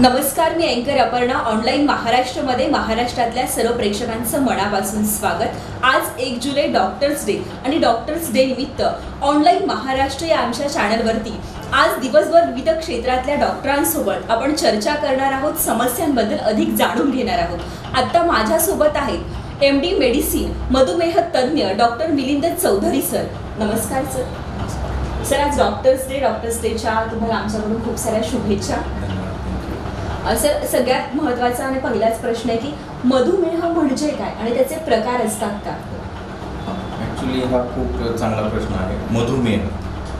नमस्कार मी अँकर अपर्णा. ऑनलाईन महाराष्ट्रमध्ये महाराष्ट्रातल्या सर्व प्रेक्षकांचं मनापासून स्वागत. आज एक जुलै डॉक्टर्स डे. आणि डॉक्टर्स डे निमित्त ऑनलाईन महाराष्ट्र या आमच्या चॅनलवरती आज दिवसभर विविध क्षेत्रातल्या डॉक्टरांसोबत आपण चर्चा करणार आहोत. समस्यांबद्दल अधिक जाणून घेणार आहोत. आत्ता माझ्यासोबत आहेत एम डी मेडिसिन मधुमेह तज्ज्ञ डॉक्टर मिलिंद चौधरी सर. नमस्कार सर. सर आज डॉक्टर्स डे. डॉक्टर्स डेच्या तुम्हाला आमच्याकडून खूप साऱ्या शुभेच्छा. सर सगळ्यात महत्त्वाचा आणि पहिलाच प्रश्न आहे की मधुमेह म्हणजे काय आणि त्याचे प्रकार असतात का? ॲक्च्युली हा खूप चांगला प्रश्न आहे. मधुमेह.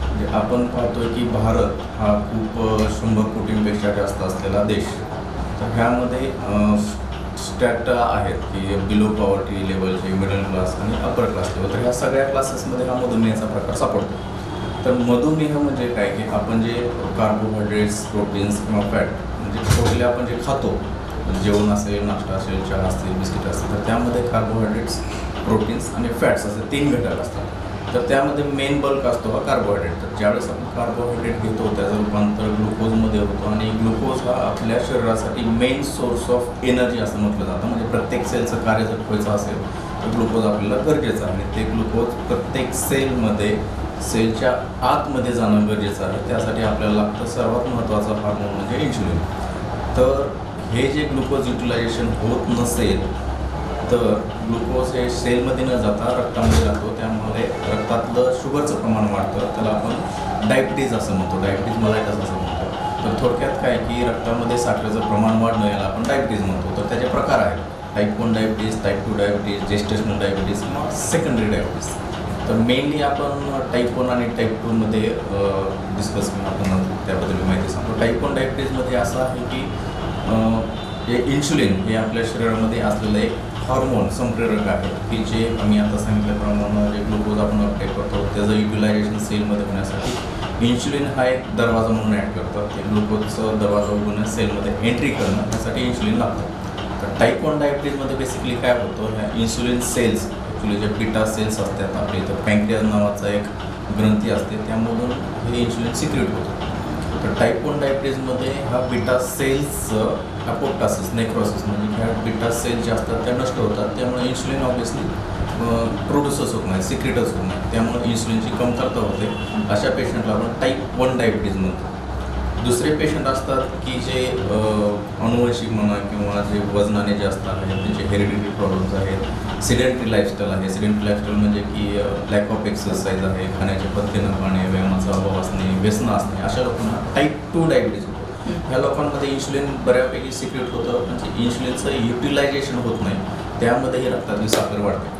म्हणजे आपण पाहतोय की भारत हा खूप शंभर कोटींपेक्षा जास्त असलेला देश तर ह्यामध्ये स्टॅटा आहेत की बिलो पॉवर्टी लेवलचे मिडल क्लास आणि अपर क्लास लेवल तर ह्या सगळ्या क्लासेसमध्ये हा मधुमेहाचा प्रकार सापडतो. तर मधुमेह म्हणजे काय? की आपण जे कार्बोहायड्रेट्स प्रोटीन्स किंवा फॅट म्हणजे टोटली आपण जे खातो म्हणजे जेवण असेल नाश्ता असेल चहा असतील बिस्किट असतील तर त्यामध्ये कार्बोहायड्रेट्स प्रोटीन्स आणि फॅट्स असे तीन घटक असतात. तर त्यामध्ये मेन बल्क असतो हा कार्बोहायड्रेट तर ज्यावेळेस आपण कार्बोहायड्रेट घेतो त्याचं रूपांतर ग्लुकोजमध्ये होतो आणि ग्लुकोज हा आपल्या शरीरासाठी मेन सोर्स ऑफ एनर्जी असं म्हटलं जातं. म्हणजे प्रत्येक सेलचं कार्य जर व्हायचं असेल तर ग्लुकोज आपल्याला गरजेचं आहे. आणि ते ग्लुकोज प्रत्येक सेलमध्ये सेलच्या आतमध्ये जाणं गरजेचं आहे. त्यासाठी आपल्याला लागतं सर्वात महत्त्वाचा हार्मोन म्हणजे इन्शुलिन तर हे जे ग्लुकोज युटिलायझेशन होत नसेल तर ग्लुकोज हे सेलमध्ये न जाता रक्तामध्ये जातो. त्यामुळे रक्तातलं शुगरचं प्रमाण वाढतं. त्याला आपण डायबिटीज असं म्हणतो. डायबिटीज मलायटस असं म्हणतो. तर थोडक्यात काय की रक्तामध्ये साखरेचं प्रमाण वाढणं याला आपण डायबिटीज म्हणतो. तर त्याचे प्रकार आहेत. Type one diabetes type two diabetes gestational diabetes किंवा सेकंडरी डायबिटीज तर मेनली आपण टाईप वन आणि टाईप टूमध्ये डिस्कस आपण त्याबद्दल मी माहिती सांगतो. टाईप वन डायबिटीजमध्ये असं आहे की हे इन्शुलिन हे आपल्या शरीरामध्ये असलेलं एक हॉर्मोन संप्रेरक आहे की जे आम्ही आता सांगितल्याप्रमाणे जे ग्लुकोज आपण अपटेक करतो त्याचं युटिलायझेशन सेलमध्ये होण्यासाठी इन्शुलिन हा एक दरवाजा म्हणून ॲड करतात. ते ग्लुकोजचं दरवाजा उघडून सेलमध्ये एंट्री करणं यासाठी इन्शुलिन लागतं. तर टाईप वन डायबिटीजमध्ये बेसिकली काय होतं ह्या इन्सुलिन सेल्स ॲक्च्युली जे पिटा सेल्स असतात आपल्या इथं पँक्रियाज नावाचा एक ग्रंथी असते त्यामधून हे इन्सुलिन सिक्रेट होतं. तर टाईप वन डायबिटीजमध्ये हा बिटा सेल्सचं अपोप्टासिस नेक्रोसिस म्हणजे ह्या बिटा सेल्स जे असतात त्या नष्ट होतात. त्यामुळे इन्सुलिन ऑब्विसली प्रोड्यूसच होत नाही सिक्रेटच होत नाही. त्यामुळे इन्सुलिनची कमतरता होते. अशा पेशंटला आपण टाईप वन डायबिटीज म्हणतो. दुसरे पेशंट असतात की जे अनुवंशिक म्हणा किंवा जे वजनाने जे असतात त्यांचे हेरिडिटरी प्रॉब्लेम्स आहेत सिडेंटरी लाईफस्टाईल आहे. सिडेंटरी लाईफस्टाईल म्हणजे की लॅक ऑफ एक्सरसाइज आहे खाण्याचे पथ्य न खाणे व्यायामाचा अभाव असणे व्यसन असणे अशा लोकांना टाईप टू डायबिटीज होतो. ह्या लोकांमध्ये इन्सुलिन बऱ्यापैकी सिक्रेट होतं. म्हणजे इन्सुलिनचं युटिलायझेशन होत नाही. त्यामध्येही रक्तातली साखर वाढते.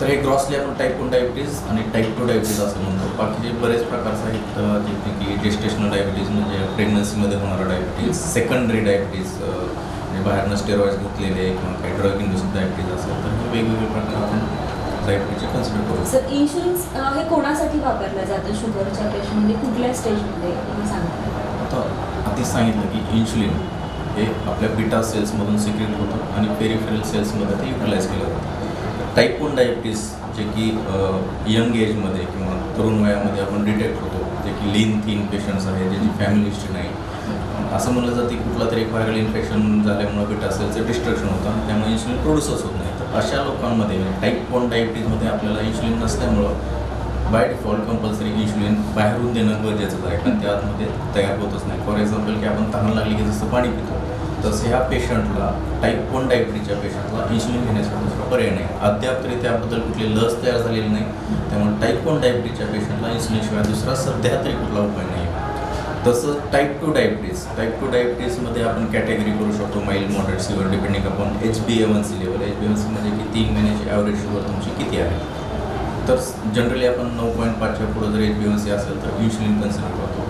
तर हे ग्रॉसली आपण टाईप वन डायबिटीज आणि टाईप टू डायबिटीज असं म्हणतो. बाकीचे बरेच प्रकारचे आहेत अं, की जेस्टेशनल डायबिटीज म्हणजे प्रेग्नन्सीमध्ये होणारा डायबिटीज सेकंडरी डायबिटीज म्हणजे बाहेरनं स्टेरॉइड्स घेतलेले किंवा काही ड्रग इंड्युस्ड डायबिटीज असेल तर वेगवेगळे प्रकार आपण डायबिटीजचे कन्सिडर करू सर इन्शुरन्स हे कोणासाठी वापरलं जातं? शुगरच्या पेशंटमध्ये कुठल्या स्टेजमध्ये सांगता आता आधीच सांगितलं की इन्शुलिन हे आपल्या बिटा सेल्समधून सिक्रेट होतं आणि पेरिफेरल सेल्समध्ये ते युटिलाइज केलं जातं. टाईप वन डायबिटीस जे की यंग एजमध्ये किंवा तरुण वयामध्ये आपण डिटेक्ट होतो. जे की लीन थीन पेशंट्स आहेत ज्यांची फॅमिली हिस्ट्री नाही. असं म्हणलं जातं की कुठला तरी एक व्हायरल इन्फेक्शन झाल्यामुळं बिटा सेलचं डिस्ट्रक्शन होतं त्यामुळे इन्सुलिन प्रोड्यूसच होत नाही. तर अशा लोकांमध्ये टाईप वन डायबिटीजमध्ये आपल्याला इन्सुलिन नसल्यामुळं बाय डिफॉल्ट कंपल्सरी इन्शुलिन बाहेरून देणं गरजेचं आहे. कारण त्या आतमध्ये तयार होतच नाही. फॉर एक्झाम्पल की आपण तहान लागली की जसं पाणी पितो तसं ह्या पेशंटला टाईप वन डायबिटीजच्या पेशंटला इन्शुलिन घेण्याचा दुसरा पर्याय नाही. अद्याप तरी त्याबद्दल कुठली लस तयार झालेली नाही. त्यामुळे टाईप वन डायबिटीजच्या पेशंटला इन्सुलिनशिवाय दुसरा सध्या तरी कुठला उपाय नाही. तसं type two diabetes type two डायबिटीजमध्ये आपण कॅटेगरी करू शकतो mild moderate severe depending upon H B A one C level H B A one C म्हणजे की तीन महिन्याची ॲव्हरेज शुगर तुमची किती आहे? तर जनरली आपण नऊ पॉईंट पाचच्या पुढं जर एच बी एवन सी असेल तर इन्शुलिन कन्सिडर करतो.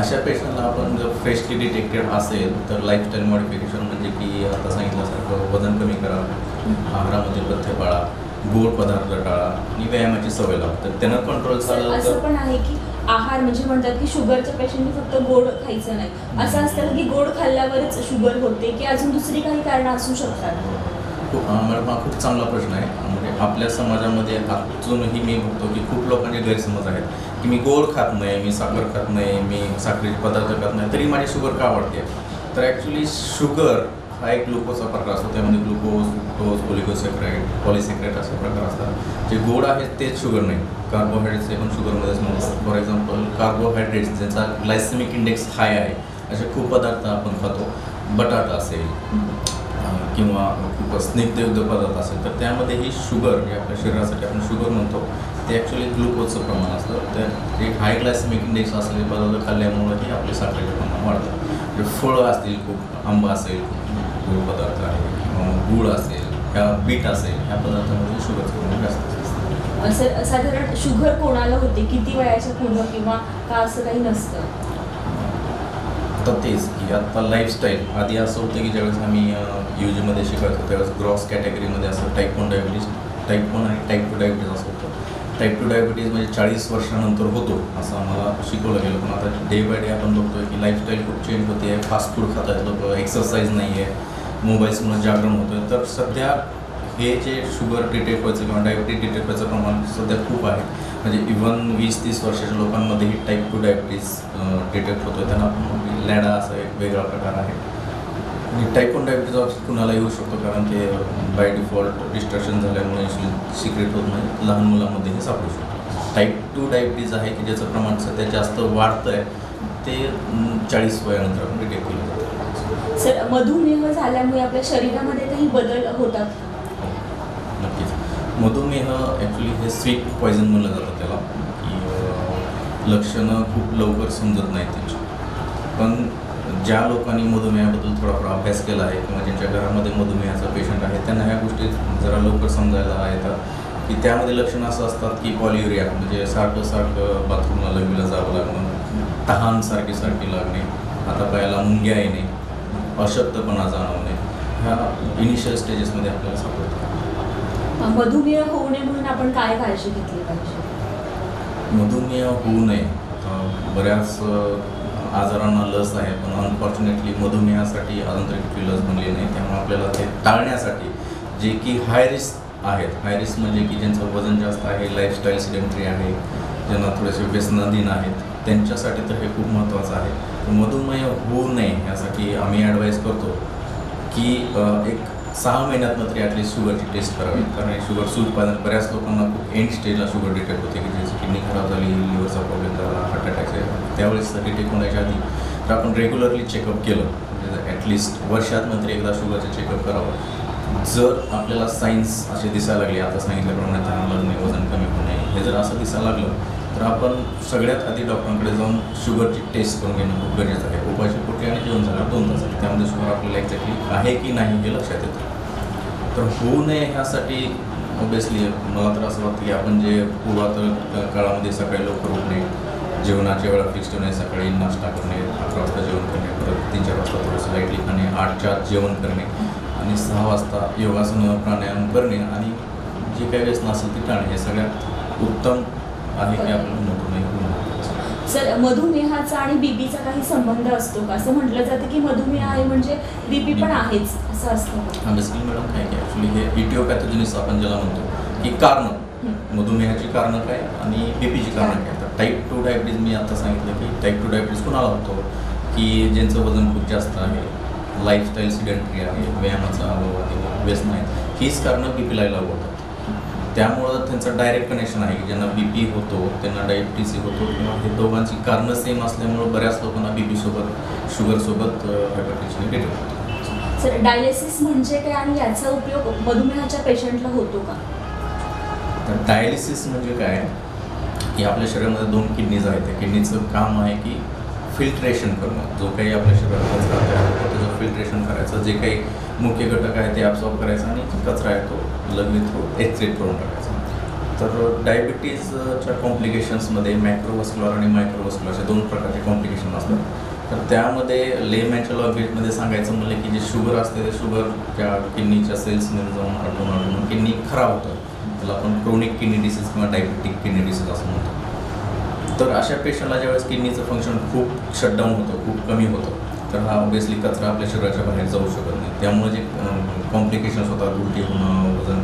अशा पेशंटला आपण जर फ्रेशली डिटेक्टेड असेल तर लाईफस्टाईल मॉडिफिकेशन म्हणजे की आता सांगितल्यासारखं वजन कमी करा आहारामध्ये पथ्य पाळा गोड पदार्थ टाळा आणि व्यायामाची सवय लावा. तर त्यानं कंट्रोल झालं तर पण आहे की आहार म्हणजे म्हणतात की शुगरच्या पेशंटने फक्त गोड खायचं नाही. असं असतं की गोड खाल्ल्यावरच शुगर होते की अजून दुसरी काही कारणं असू शकतात? हो, मॅडम हा खूप चांगला प्रश्न आहे. म्हणजे आपल्या समाजामध्ये अजूनही मी बघतो की खूप लोकांचे गैरसमज आहेत की मी गोड खात नाही मी साखर खात नाही मी साखरेचे पदार्थ खात नाही तरी माझी शुगर का वाढते? तर ॲक्च्युली शुगर हा एक ग्लुकोजचा प्रकार असतो. त्यामध्ये ग्लुकोज फ्रुक्टोज ओलिगोसेक्राईड पॉलिसेक्राईड असे प्रकार असतात. जे गोड आहेत तेच शुगर नाही. कार्बोहायड्रेट्स पण शुगरमध्येच म्हणतात फॉर एक्झाम्पल कार्बोहायड्रेट्स ज्यांचा ग्लायसेमिक इंडेक्स हाय आहे असे खूप पदार्थ आपण खातो. बटाटा असेल किंवा खूप स्निग्धयुक्त पदार्थ असेल तर त्यामध्ये ही शुगर जे आपल्या शरीरासाठी आपण शुगर म्हणतो ते ॲक्च्युली ग्लुकोजचं प्रमाण असतं. तर एक हाय ग्लायसेमिक इंडेक्स असलेले पदार्थ खाल्ल्यामुळेही आपले साखरेचे प्रमाण वाढतं. म्हणजे फळं असतील खूप आंबा असेल गोड पदार्थ आहे किंवा गूळ असेल ह्या बीट असेल ह्या पदार्थामध्ये शुगरचं प्रमाण जास्त असतं. सर साधारण शुगर कोणाला होते? किती वयाच्या पुढं किंवा का असं काही नसतं? आता तेच की आता लाईफस्टाईल आधी असं होतं की ज्यावेळेस आम्ही यू जीमध्ये शिकायचो त्यावेळेस ग्रॉस कॅटेगरीमध्ये असं type one diabetes type one आणि टाईप टू डायबिटीज असं होतं. टाईप टू डायबिटीज म्हणजे चाळीस वर्षानंतर होतो असं आम्हाला शिकवलं गेलं. पण आता डे बाय डे आपण बघतोय की लाईफस्टाईल खूप चेंज होते. आहे फास्ट फूड खात आहेत लोक एक्सरसाइज नाही आहे मोबाईल्समुळे जागरण होतं आहे तर सध्या हे जे शुगर डिटेक्ट व्हायचं किंवा डायबिटीज डिटेक्ट व्हायचं प्रमाण सध्या खूप आहे. म्हणजे इव्हन वीस तीस वर्षाच्या लोकांमध्येही टाईप टू डायबिटीज डिटेक्ट होतो आहे त्यांना लॅडा असा एक वेगळा प्रकार आहे. टाईप वन डायबिटीज कुणाला येऊ शकतो? कारण ते बाय डिफॉल्ट डिस्ट्रक्शन झाल्यामुळे सिक्रेट होत नाही. लहान मुलांमध्ये हे सापडू शकतो. टाईप टू डायबिटीज आहे की ज्याचं प्रमाण सध्या जास्त वाढतं आहे ते चाळीस वयानंतर आपण डिटेक्ट केलं जातं. सर मधुमेह झाल्यामुळे आपल्या शरीरामध्ये काही बदल होतात नक्कीच. मधुमेह ॲक्च्युली हे स्वीट पॉयझन म्हणलं जातं त्याला. की लक्षणं खूप लवकर समजत नाहीत त्याची. पण ज्या लोकांनी मधुमेहाबद्दल थोडाफार अभ्यास केला आहे किंवा ज्यांच्या घरामध्ये मधुमेहाचा पेशंट आहे त्यांना ह्या गोष्टी जरा लवकर समजायला येतात. की त्यामध्ये लक्षणं असं असतात की पॉलियुरिया म्हणजे सारखं सारखं बाथरूमला लघवीला जावं लागणं तहान सारखी सारखी लागणे आता पायाला मुंग्या येणे. अशक्तपणा जाणवणे ह्या इनिशियल स्टेजेसमध्ये आपल्याला सापडतात अं, मधुमेह होऊ नये म्हणून आपण काय काळजी घेतली पाहिजे? मधुमेह होऊ नये. बऱ्याच आजारांना लस आहे पण अनफॉर्च्युनेटली मधुमेहासाठी अजून तरी कुठली लस बनली नाही. त्यामुळे आपल्याला ते टाळण्यासाठी जे की हाय रिस्क आहेत. हाय रिस्क म्हणजे की ज्यांचं वजन जास्त आहे लाईफस्टाईल सिडेंटरी आहे ज्यांना थोडेसे व्यसनाधीन आहेत त्यांच्यासाठी तर हे खूप महत्त्वाचं आहे. मधुमेह होऊ नये यासाठी आम्ही ॲडवाईस करतो की एक सहा महिन्यातनं तरी ॲटलीस्ट शुगरची टेस्ट करावी. कारण शुगर शुगरचं उत्पादन बऱ्याच लोकांना खूप एंड स्टेजला शुगर डिटेक्ट होते की ज्याची किडनी खराब झाली लिव्हरचा प्रॉब्लेम झाला हार्ट अटॅक आहे त्यावेळेस डिटेक्ट होण्याच्या आधी तर आपण रेग्युलरली चेकअप केलं. म्हणजे ॲटलिस्ट वर्षात तरी एकदा शुगरचं चेकअप करावं. जर आपल्याला सायन्स असे दिसायला लागले आता सांगितल्याप्रमाणे तहान लागणे वजन कमी होणे हे जर असं दिसायला लागलं तर आपण सगळ्यात आधी डॉक्टरांकडे जाऊन शुगरची टेस्ट करून घेणं खूप गरजेचं आहे. उपाशी पोटी आणि जेवण झाल्यावर दोन तासासाठी त्यामध्ये शुगर आपल्याला एक्झॅक्टली आहे की नाही हे लक्षात येतं. तर होऊ नये ह्यासाठी ऑब्वियसली मला तर असं वाटतं की आपण जे पूर्वातर काळामध्ये सकाळी लवकर उठणे जेवणाच्या वेळा फिक्स ठेवणे सकाळी नाश्ता करणे अकरा वाजता जेवण करणे परत तीन चार वाजता थोडंसं लाईटली खाणे आठच्या आत जेवण करणे आणि सहा वाजता योगासनं प्राणायाम करणे आणि जे काही व्यसन असेल ते टाळणे. हे सगळ्यात उत्तम आहे की आपल्याला मधुमेह. सर मधुमेहाचा आणि बीपीचा काही संबंध असतो का? असं म्हटलं जातं की मधुमेह आहे म्हणजे बीपी पण आहेच असं असतं? हा बेसिकली मॅडम काय की ॲक्च्युली हे इटिओपॅथोजेनिस आपण ज्याला म्हणतो की कारणं. मधुमेहाची कारणं काय आणि बीपीची कारणं काय? तर टाईप टू डायबिटीज मी आता सांगितलं की टाईप टू डायबिटीज कोणाला होतो? की ज्यांचं वजन खूप जास्त आहे लाईफस्टाईल सिडेंटरी आहे व्यायामाचा अभाव आहे व्यसन आहे हीच कारणं बी पीला लागू होतात. त्यामुळं त्यांचं डायरेक्ट कनेक्शन आहे की ज्यांना बी पी होतो त्यांना डायबिटीस होतो किंवा हे दोघांची कारणं सेम असल्यामुळं बऱ्याच लोकांना बी पीसोबत शुगरसोबत हायपरटेन्शन होतं. सर डायलिसिस म्हणजे काय आणि याचा उपयोग मधुमेहाच्या पेशंटला होतो का? तर डायलिसिस म्हणजे काय? की आपल्या शरीरामध्ये दोन किडनीज आहेत. त्या किडनीचं काम आहे की फिल्ट्रेशन करणं. जो काही आपल्या शरीरात कचरा तयार होतो त्याचं फिल्ट्रेशन करायचं. जे काही मुख्य घटक आहे ते ॲब्सॉर्ब करायचं आणि कचरा आहे तो लघवी थ्रू एक्सरेट करून टाकायचं. तर डायबिटीजच्या कॉम्प्लिकेशन्समध्ये मॅक्रोवस्क्युलर आणि मायक्रोवस्क्युलर असे दोन प्रकारचे कॉम्प्लिकेशन असतात. तर त्यामध्ये लेमॅनच्या लॉंग्वेजमध्ये सांगायचं म्हणलं की जे शुगर असते ते शुगर त्या किडनीच्या सेल्समध्ये जाऊन अडवून अडवून किडनी खराब होतं. त्याला आपण क्रोनिक किडनी डिसीज किंवा डायबेटिक किडनी डिसीज असं म्हणतो. तर अशा पेशंटला ज्यावेळेस किडनीचं फंक्शन खूप शटडाऊन होतं खूप कमी होतं तर हा ऑब्वियसली कचरा आपल्या शरीराच्या बाहेर जाऊ शकत नाही. त्यामुळे जे कॉम्प्लिकेशन्स होतात उलटी होणं वजन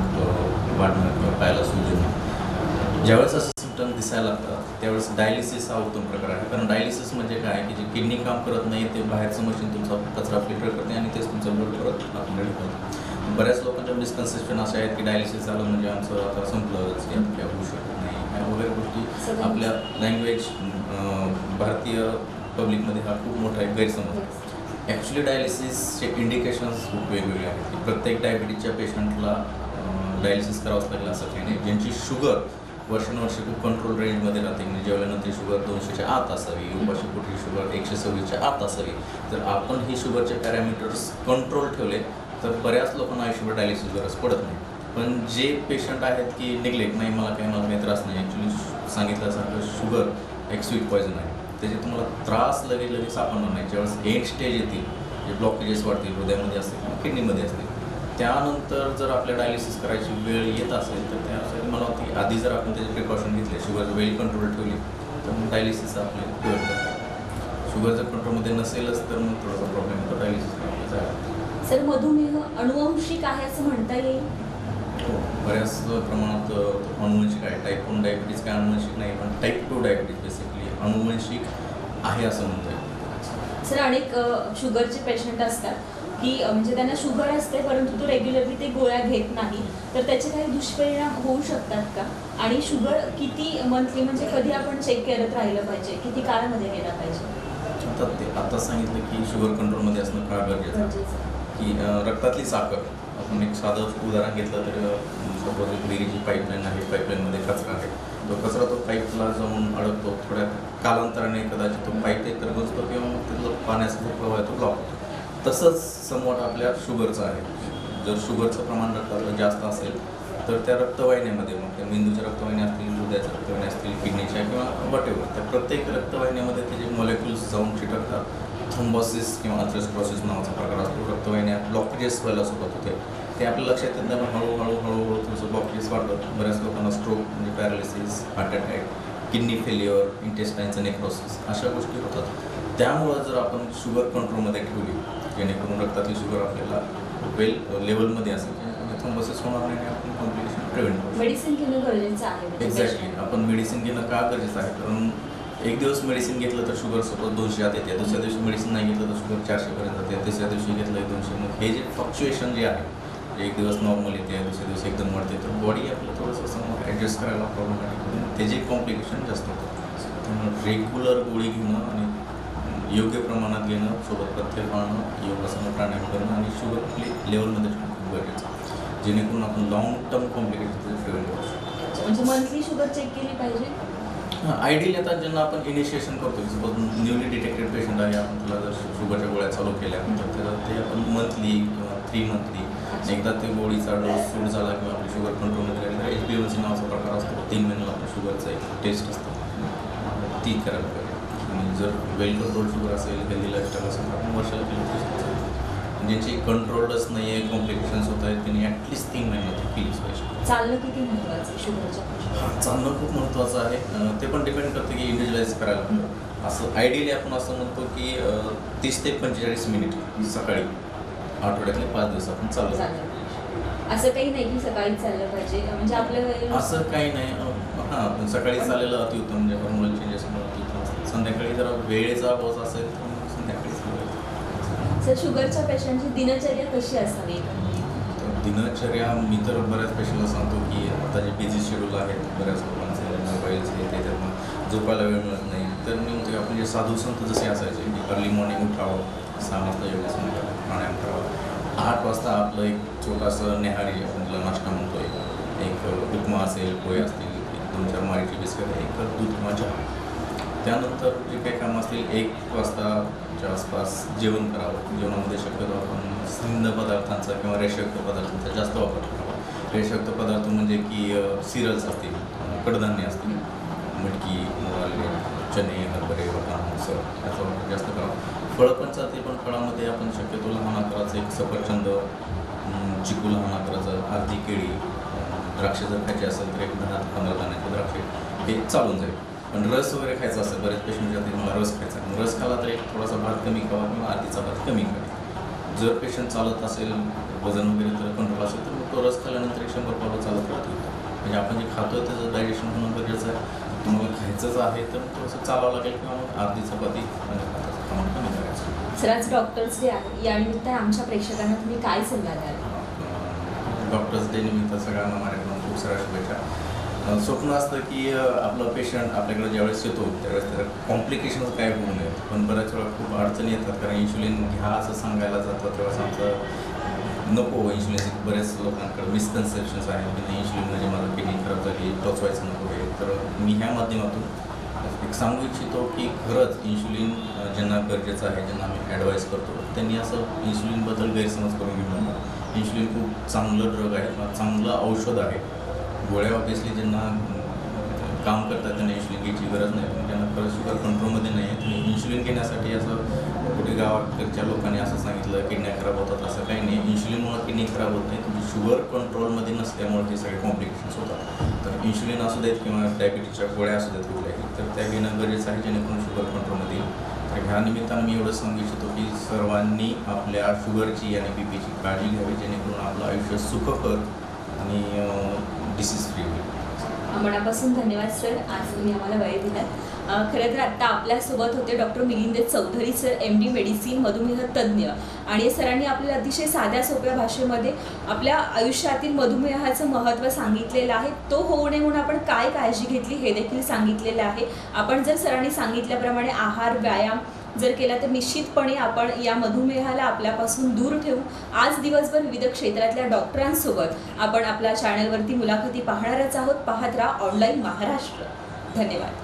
वाढणं किंवा पायाला सूज येणं ज्यावेळेस असं सिमटम दिसायला लागतात त्यावेळेस डायलिसिस हा उत्तम प्रकार आहे. कारण डायलिसिस म्हणजे काय की जे किडनी काम करत नाही ते बाहेरचं मशीन तुमचा कचरा फिल्टर करते आणि तेच तुमचं ब्लड परत आपल्याकडे करतं बऱ्याच लोकांच्या मिसकन्सेप्शन असे आहेत की डायलिसिस झालं म्हणजे आमचं आता संपलंच की आता काय होऊ शकत नाही. ह्या वगैरे गोष्टी आपल्या लँग्वेज भारतीय पब्लिकमध्ये हा खूप मोठा एक गैरसमज आहे. ॲक्च्युली डायलिसिसचे इंडिकेशन्स खूप वेगवेगळे आहेत. प्रत्येक डायबिटीजच्या पेशंटला डायलिसिस करावंच लागेल असं काही नाही. ज्यांची शुगर वर्षानुवर्षे खूप कंट्रोल रेंजमध्ये राहते. म्हणजे जेवल्यानंतर शुगर दोनशेच्या आत असावी उपाशी कुठली शुगर एकशे सव्वीसच्या आत असावी जर आपण ही शुगरचे पॅरामीटर्स कंट्रोल ठेवले तर बऱ्याच लोकांना आयुष्यभर डायलिसिस गरज पडत नाही. पण जे पेशंट आहेत की निग्लेक्ट नाही मला काही मला काही त्रास नाही. ॲक्च्युली सांगितल्यासारखं शुगर एक स्वीट पॉयझन आहे. त्याचे तुम्हाला त्रास लगेच लगेच सापडणार नाही ज्यावेळेस एंड स्टेज येतील जे ब्लॉकेजेस वाढतील हृदयामध्ये असतील किंवा किडनीमध्ये असतील त्यानंतर जर आपल्या डायलिसिस करायची वेळ येत असेल तर त्यासाठी मला वाटतं की आधी जर आपण त्याचे प्रिकॉशन घेतले शुगर वेल कंट्रोल ठेवली तर मग डायलिसिस आपले प्युअर करतात शुगर जर कंट्रोलमध्ये नसेलच तर मग थोडासा प्रॉब्लेम होतो डायलिसिस सर मधुमेह अनुवंशिक आहे असं म्हणता येईल? हो बऱ्याच प्रमाणात अनुवंशिक आहे. टाईप वन डायबिटीज काय अनुवंशिक नाही पण टाईप टू डायबिटीज बेसिकली अनुवंशिक आहे असं म्हणता येईल सर अनेक शुगरचे पेशंट असतात की म्हणजे त्यांना शुगर असते परंतु तो रेग्युलरली ते गोळ्या घेत नाही. तर त्याचे काही दुष्परिणाम होऊ शकतात का? आणि शुगर किती मंथली म्हणजे कधी आपण चेक करत राहिलं पाहिजे? किती काळामध्ये गेला पाहिजे? आता ते आता सांगितलं की शुगर कंट्रोलमध्ये असणं का गरजेचं आहे. की रक्तातली साखर. आपण एक साधं उदाहरण घेतलं तर सपोज एक विहिरीची पाईपलाईन आहे पाईपलाईनमध्ये कचरा आहे. तो कचरा तो पाईपला जाऊन अडकतो थोड्या कालांतराने कदाचित तो पाईप एक तर किंवा मग तिथलं पाण्याचा जो प्रवाह आहे तो ब्लॉक तसंच समोर आपल्या शुगरचं आहे. जर शुगरचं प्रमाण रक्तातलं जास्त असेल तर त्या रक्तवाहिन्यामध्ये मग त्या मेंदूच्या रक्तवाहिन्या असतील हृदयाच्या रक्तवाहिन्या असतील किडनीच्या किंवा वटेवर त्या प्रत्येक रक्तवाहिन्यामध्ये त्याचे मॉलेक्युल्स जाऊन चिटकतात थ्रोम्बोसिस किंवा अथ्रोस्क्रोसिस नावाचा प्रकार असतो. रक्तवाहिन्या ब्लॉकेजेस व्हायला सुरुवात होते ते आपल्या लक्षात येत नाही पण हळूहळू वाढतात बऱ्याच लोकांना स्ट्रोक म्हणजे paralysis heart attack kidney failure इंटेस्टाईनचं necrosis अशा गोष्टी होतात. त्यामुळं जर आपण शुगर कंट्रोलमध्ये ठेवली जेणेकरून रक्तातली शुगर आपल्याला वेल लेवलमध्ये असेल थ्रोम्बोसिस होणार नाही आपण कॉम्प्लिकेशन प्रिव्हेंट करू मेडिसिन घेणं गरजेचं आहे. एक्झॅक्टली आपण मेडिसिन घेणं का गरजेचं आहे? कारण एक दिवस मेडिसिन घेतलं तर शुगर सपोज दोनशे आत येते. दुसऱ्या दिवशी मेडिसिन नाही घेतलं तर शुगर चारशेपर्यंत जाते. तिसऱ्या दिवशी घेतलं एक दोनशे. मग हे जे फ्लक्च्युएशन जे आहे एक दिवस नॉर्मल येते दुसऱ्या दिवशी एकदम वाढते तर बॉडी आपलं थोडंसं समोर ॲडजस्ट करायला प्रॉब्लेमॅटिक होते त्याचे कॉम्प्लिकेशन जास्त होतात त्यामुळे रेग्युलर गोळी घेणं आणि योग्य प्रमाणात घेणं सोबत प्रत्येक पाळणं योगासनं प्राणायाम करणं आणि शुगर आपली लेवलमध्ये ठेवणं खूप गरजेचं आहे. जेणेकरून आपण लॉंग टर्म कॉम्प्लिकेशन प्रिव्हेंट करू शकतो. म्हणजे मंथली शुगर चेक केली पाहिजे? आयडियली आता ज्यांना आपण इनिशिएशन करतो सपोज न्यूली डिटेक्टेड पेशंट आहे आपण तुला जर शुगरच्या गोळ्या चालू केल्या तर ते आपण मंथली किंवा थ्री मंथली एकदा ते गोळीचा डोस सूट झाला किंवा आपली शुगर कंट्रोलमध्ये तर एच बी एलची नावाचा प्रकार असतो तीन महिन्याला आपल्या शुगरचा एक टेस्ट असतो. ती करायला पाहिजे. आणि जर वेल कंट्रोल शुगर असेल हेल्दी लाईफस्टाईल असेल तर आपण वर्षाला केली चालेल. ज्यांची कंट्रोलच नाही आहे कॉम्प्लिकेशन्स होत आहेत त्यांनी ॲटलिस्ट तीन महिन्यात ती केलीच पाहिजे. चालणं किती शुगरच्या हा, चालणं खूप महत्त्वाचं आहे. ते पण डिपेंड करते की इंडिव्हिज्युअलाइज करायला. असं आयडियली आपण असं म्हणतो की तीस ते पंचेचाळीस मिनिट सकाळी. आठवड्यातले पाच दिवस आपण चालू असं काही नाही की सकाळी चाललं पाहिजे. म्हणजे आपल्या वेळेला असं काही नाही. हां सकाळी चाललेलं अतिउत्तम म्हणजे हॉर्मोनल अतिउत्तम. असतं. संध्याकाळी जर वेळेचा अभाव असेल तर संध्याकाळी सर शुगरच्या पेशंटची दिनचर्या कशी असावी दिनचर्या मी तर बऱ्याच पेशंटला सांगतो की आता जे बिझी शेड्यूल आहेत बऱ्याच लोकांचे मोबाईलचे त्याच्यातून झोपायला वेळ मिळत नाही. तर मी म्हणतो आपले आपण जे साधू संत जसे असायचे की अर्ली मॉर्निंग उठावं सहा वाजता योगासन करावं प्राणायाम करावं. आठ वाजता आपलं एक छोटासं नेहारी आपण ज्याला नाश्ता म्हणतो एक उपमा असेल पोहे असतील एक दोन चार मारीची बिस्किट एक दूध किंवा चहा. त्यानंतर जे काही कामं असतील एक वाजताच्या आसपास जेवण करावं. जेवणामध्ये शक्यतो आपण स्निग्ध पदार्थांचा किंवा रेषयुक्त पदार्थांचा जास्त वापर करावा. रेषयुक्त पदार्थ म्हणजे की सिरल्स असतील कडधान्य असतील मटकी मोबाईल चणे हरभरे वाटाणा असं याचा वापर जास्त करावा फळं पण पण फळामध्ये आपण शक्यतो लहान आकाराचं एक सफरचंद चिकू लहान आकाराचं अर्धी केळी अं, द्राक्ष जर खायची असेल तर एक दहा ते पंधरा दाण्याचे द्राक्षे हे चालून जाईल. पण रस वगैरे खायचा असेल बरेच पेशंट जाते मला रस खायचा मग रस खाला तर एक थोडासा भात कमी खावा किंवा आधीचा भात कमी खावा. जर पेशंट चालत असेल वजन वगैरे तर कंट्रोल असेल तर मग तो रस खाल्यानंतर एक शंभर पावलं चालत राहतो म्हणजे आपण जे खातो त्याचं डायजेशन होणं गरजेचं आहे. तुम्हाला खायचंच आहे तर थोडंसं चालावं लागेल किंवा मग अर्धी चपाती प्रमाण कमी करायचं सर आज डॉक्टर्स डे आहे या निमित्त आमच्या प्रेक्षकांना तुम्ही काय सल्ला द्याल? डॉक्टर्स डे निमित्त सगळ्यांना माझ्याकडून खूप साऱ्या शुभेच्छा. स्वप्न असतं की आपलं पेशंट आपल्याकडे ज्यावेळेस येतो त्यावेळेस त्याला कॉम्प्लिकेशन्स काय होऊ नयेत. पण बऱ्याच वेळा खूप अडचणी येतात कारण इन्शुलिन घ्या असं सांगायला जातं तेव्हा आमचं नको इन्शुलिन बऱ्याच लोकांकडे मिसकन्सेप्शन्स आहे की नाही इन्शुलिन म्हणजे माझं किडनी खराब झाली टोचवायचं नको आहे तर मी ह्या माध्यमातून एक सांगू इच्छितो की खरंच इन्शुलिन ज्यांना गरजेचं आहे ज्यांना आम्ही ॲडवाईस करतो त्यांनी असं इन्शुलिनबद्दल गैरसमज करून घेऊ नका इन्शुलिन खूप चांगलं ड्रग आहे किंवा चांगलं औषध आहे. गोळ्या ऑब्विसली ज्यांना काम करतात त्यांना इन्शुलिन घ्यायची गरज नाही. पण ज्यांना खरंच शुगर कंट्रोलमध्ये नाही आहे तुम्ही इन्शुलिन घेण्यासाठी असं कुठे गावाकडच्या लोकांनी असं सांगितलं किडन्या खराब होतात असं काही नाही. इन्शुलिनमुळे किडनी खराब होत नाही. तुमची शुगर कंट्रोलमध्ये नसल्यामुळे ते सगळे कॉम्प्लिकेशन्स होतात. तर इन्शुलिन असू देत किंवा डायबिटीजच्या गोळ्या असू देत कुठल्याही तर त्या घेणं गरजेचं आहे जेणेकरून शुगर कंट्रोलमध्ये येईल. तर ह्या निमित्तानं मी एवढं सांगू इच्छितो की सर्वांनी आपल्या शुगरची आणि बी पीची काळजी घ्यावी जेणेकरून आपलं आयुष्य सुखकर आणि डिसीज फ्री होईल. मनापासून धन्यवाद सर. आज तुम्ही आम्हाला वेळ दिलात. खरं तर आत्ता आपल्यासोबत होते doctor Milind Chaudhari sir M D medicine मधुमेह तज्ज्ञ. आणि सरांनी आपल्याला अतिशय साध्या सोप्या भाषेमध्ये आपल्या आयुष्यातील मधुमेहाचं महत्त्व सांगितलेलं आहे. तो होऊ नये म्हणून आपण काय काळजी घेतली हे देखील सांगितलेलं आहे. आपण जर सरांनी सांगितल्याप्रमाणे आहार व्यायाम जर केला तर निश्चितपणे आपण या मधुमेहाला आपल्यापासून दूर ठेवू. आज दिवसभर विविध क्षेत्रातल्या डॉक्टरांसोबत आपण आपल्या चॅनलवरती मुलाखती पाहणारच आहोत. पाहत राहा ऑनलाईन महाराष्ट्र. धन्यवाद.